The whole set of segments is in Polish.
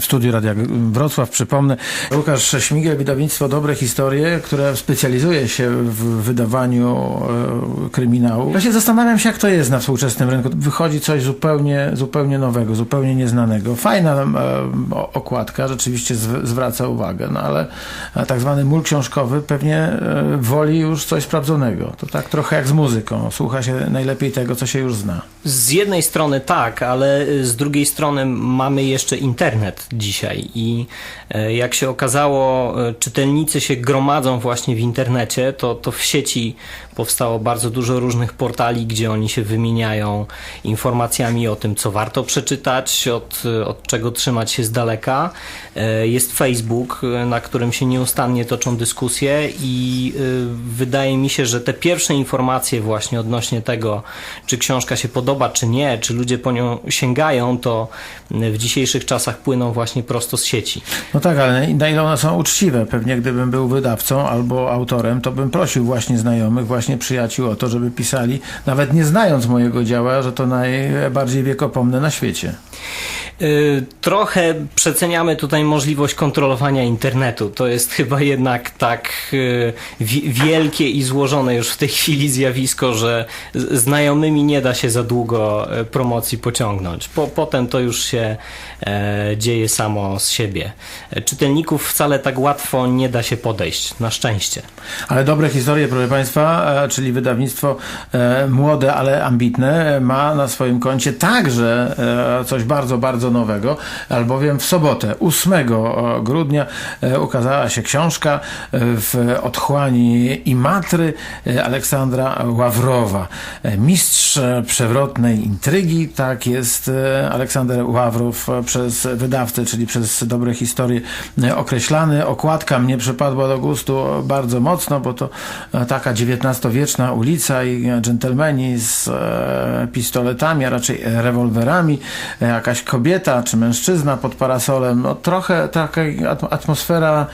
W studiu Radia Wrocław, przypomnę, Łukasz Śmigel, wydawnictwo Dobre Historie, które specjalizuje się w wydawaniu e, kryminału. Ja się zastanawiam się, jak to jest na współczesnym rynku. Wychodzi coś zupełnie, zupełnie nowego, zupełnie nieznanego. Fajna e, okładka, rzeczywiście zw- zwraca uwagę, no ale e, tak zwany mól książkowy pewnie e, woli już coś sprawdzonego. To tak trochę jak z muzyką. Słucha się najlepiej tego, co się już zna. Z jednej strony tak, ale y, z drugiej strony mamy jeszcze internet dzisiaj i e, jak się okazało, e, czytelnicy się gromadzą właśnie w internecie, to, to w sieci powstało bardzo dużo różnych portali, gdzie oni się wymieniają informacjami o tym, co warto przeczytać, od, od czego trzymać się z daleka. E, Jest Facebook, e, na którym się nieustannie toczą dyskusje i wydaje mi się, że te pierwsze informacje właśnie odnośnie tego, czy książka się podoba, czy nie, czy ludzie po nią sięgają, to w dzisiejszych czasach płyną właśnie prosto z sieci. No tak, ale na ile one są uczciwe? Pewnie gdybym był wydawcą albo autorem, to bym prosił właśnie znajomych, właśnie przyjaciół o to, żeby pisali, nawet nie znając mojego dzieła, że to najbardziej wiekopomne na świecie. Y, Trochę przeceniamy tutaj możliwość kontrolowania internetu. To jest chyba jednak tak y, wi- wielkie i złożone już w tej chwili zjawisko, że znajomymi nie da się za długo e, promocji pociągnąć. Po, potem to już się e, dzieje samo z siebie. Czytelników wcale tak łatwo nie da się podejść, na szczęście. Ale dobre historie, proszę Państwa, e, czyli wydawnictwo e, młode, ale ambitne, e, ma na swoim koncie także coś bardzo, bardzo nowego, albowiem w sobotę, 8 grudnia, ukazała się książka w otchłani Imatry e, Aleksandra Ławrowa. Mistrz przewrotnej intrygi, tak jest Aleksander Ławrow przez wydawcę, czyli przez dobre historie e, określany. Okładka mnie przypadła do gustu bardzo mocno, bo to e, taka XIX-wieczna ulica i e, dżentelmeni z pistoletami, a raczej rewolwerami, jakaś kobieta czy mężczyzna pod parasolem. No, trochę taka atm- atmosfera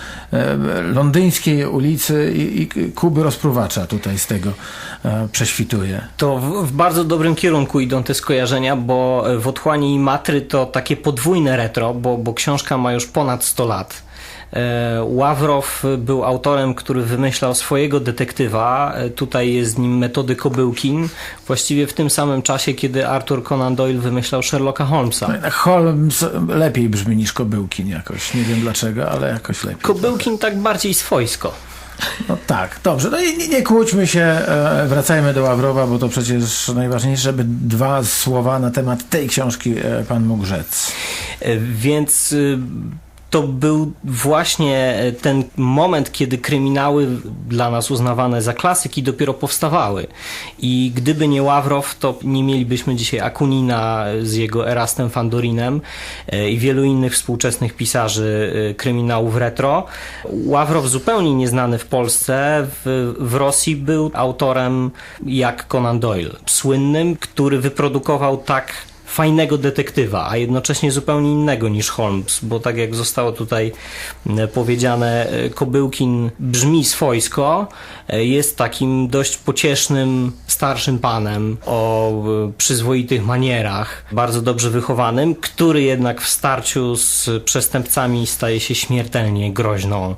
londyńskiej ulicy i, i Kuby rozpruwacza tutaj z tego prześwituje. To w, w bardzo dobrym kierunku idą te skojarzenia, bo w Otchłani i Matry to takie podwójne retro, bo, bo książka ma już ponad 100 lat. E, Ławrow był autorem, który wymyślał swojego detektywa. E, Tutaj jest nim metody Kobyłkin, właściwie w tym samym czasie, kiedy Arthur Conan Doyle wymyślał Sherlocka Holmesa. Holmes lepiej brzmi niż Kobyłkin jakoś. Nie wiem dlaczego, ale jakoś lepiej. Kobyłkin tak bardziej swojsko. No tak, dobrze. No i nie, nie kłóćmy się, e, wracajmy do Ławrowa, bo to przecież najważniejsze, żeby dwa słowa na temat tej książki e, pan mógł rzec. E, Więc y, to był właśnie ten moment, kiedy kryminały dla nas uznawane za klasyki dopiero powstawały. I gdyby nie Ławrow, to nie mielibyśmy dzisiaj Akunina z jego Erastem Fandorinem e, i wielu innych współczesnych pisarzy e, kryminałów retro. Ławrow zupełnie nieznany w Polsce, w, w Rosji był autorem jak Conan Doyle, słynnym, który wyprodukował tak fajnego detektywa, a jednocześnie zupełnie innego niż Holmes, bo tak jak zostało tutaj powiedziane, e, Kobyłkin brzmi swojsko, e, jest takim dość pociesznym, starszym panem o e, przyzwoitych manierach, bardzo dobrze wychowanym, który jednak w starciu z przestępcami staje się śmiertelnie groźną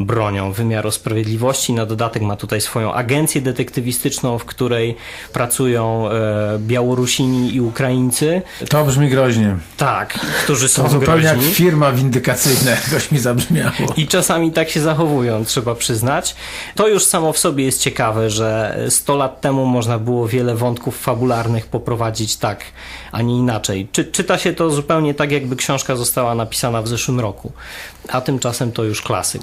bronią wymiaru sprawiedliwości. Na dodatek ma tutaj swoją agencję detektywistyczną, w której pracują e, Białorusini i Ukraińcy, To brzmi groźnie. tak, którzy są To zupełnie jak groźni. firma windykacyjna, jakoś mi zabrzmiało. I czasami tak się zachowują, trzeba przyznać. To już samo w sobie jest ciekawe, że 100 lat temu można było wiele wątków fabularnych poprowadzić tak, a nie inaczej. Czy, czyta się to zupełnie tak, jakby książka została napisana w zeszłym roku, a tymczasem to już klasyk.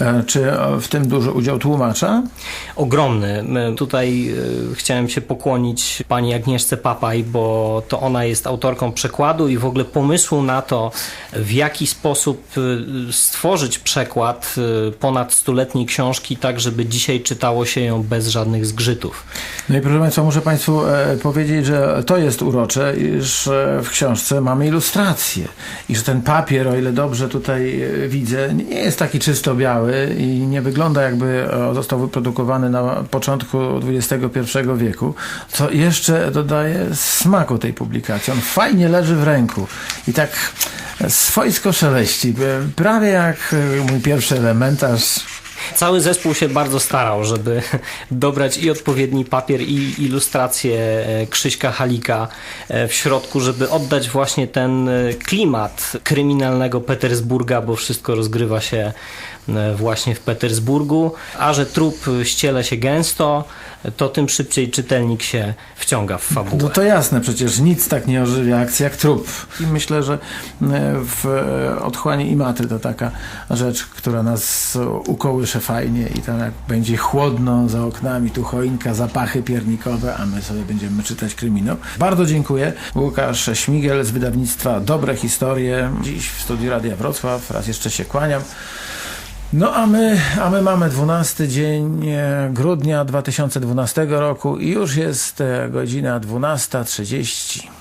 E, Czy e, w tym duży udział tłumacza? ogromny. Tutaj y, chciałem się pokłonić pani Agnieszce Papaj, bo to ona jest autorką przekładu i w ogóle pomysłu na to, w jaki sposób stworzyć przekład ponad stuletniej książki, tak żeby dzisiaj czytało się ją bez żadnych zgrzytów. No proszę Państwa, muszę Państwu e, powiedzieć, że to jest urocze, iż e, w książce mamy ilustracje i że ten papier, o ile dobrze tutaj e, widzę, nie jest taki czysto biały i nie wygląda jakby został wyprodukowany na początku XXI wieku, co jeszcze dodaje smaku tej publikacji. On fajnie leży w ręku i tak swojsko szeleści, prawie jak mój pierwszy elementarz Cały zespół się bardzo starał, żeby dobrać i odpowiedni papier, i ilustrację e, Krzyśka Halika e, w środku, żeby oddać właśnie ten e, klimat kryminalnego Petersburga, bo wszystko rozgrywa się właśnie w Petersburgu, a że trup ściele się gęsto, to tym szybciej czytelnik się wciąga w fabułę. No to jasne, przecież nic tak nie ożywia akcji jak trup. I myślę, że e, w e, Otchłani i Matry to taka rzecz, która nas ukołysze fajnie i tam jak będzie chłodno za oknami, tu choinka, zapachy piernikowe, a my sobie będziemy czytać kryminał. Bardzo dziękuję. Łukasz Śmigiel z wydawnictwa Dobre Historie. Dziś w studiu Radia Wrocław. Raz jeszcze się kłaniam. No a my, a my mamy 12 dzień e, grudnia 2012 roku i już jest e, godzina 12.30.